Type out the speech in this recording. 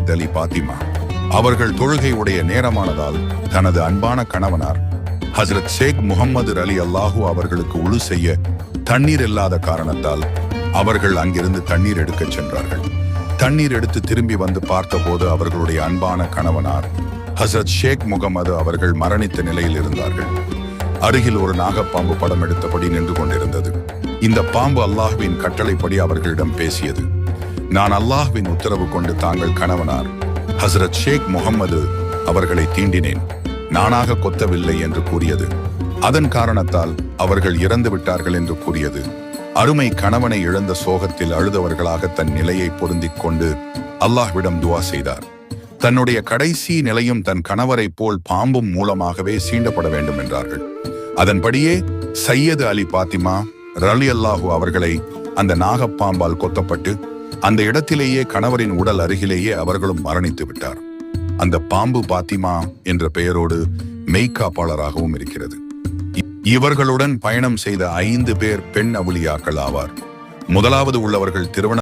சையத் அலி பாத்திமா. அவர்கள் தொழுகை உடைய நேரமானதால் தனது அன்பான கணவனார் ஹசரத் ஷேக் முகமது அலி அல்லாஹூ அவர்களுக்கு உழு செய்ய தண்ணீர் இல்லாத காரணத்தால் அவர்கள் அங்கிருந்து தண்ணீர் எடுக்கச் சென்றார்கள். தண்ணீர் எடுத்து திரும்பி வந்து பார்த்தபோது அவர்களுடைய அன்பான கணவனார் ஹசரத் ஷேக் முகமது அவர்கள் மரணித்த நிலையில் இருந்தார்கள். அருகில் ஒரு நாகப்பாம்பு படம் எடுத்தபடி நின்று கொண்டிருந்தது. இந்த பாம்பு அல்லாஹுவின் கட்டளைப்படி அவர்களிடம் பேசியது. நான் அல்லாஹ்வின் உத்தரவு கொண்டு தாங்கள் கணவனார். ஹசரத் ஷேக் முகம்மது அவர்களை தீண்டினேன். நானாக கொத்தவில்லை என்று கூறியது. அதன் காரணத்தால் அவர்கள் இறந்து விட்டார்கள் என்று கூறியது. அருமை கணவனை இழந்த சோகத்தில் அழுதவர்களாக தன் நிலையை பொருந்திக் கொண்டு அல்லாஹ்விடம் துவா செய்தார். தன்னுடைய கடைசி நிலையும் தன் கணவரைப் போல் பாம்பும் மூலமாகவே சீண்டப்பட வேண்டும் என்றார்கள். அதன்படியே சையது அலி பாத்திமா ரலி அல்லாஹு அவர்களை அந்த நாகப்பாம்பால் கொத்தப்பட்டு அந்த இடத்திலேயே கணவரின் உடல் அருகிலேயே அவர்களும் மரணித்து விட்டார். அந்த பாம்பு பாத்திமா என்ற பெயரோடு மெய்காப்பாளராகவும் இருக்கிறது. இவர்களுடன் பயணம் செய்த ஐந்து பேர் பெண் அவுலியாக்கள் ஆவார். முதலாவது உள்ளவர்கள் திருவண்ண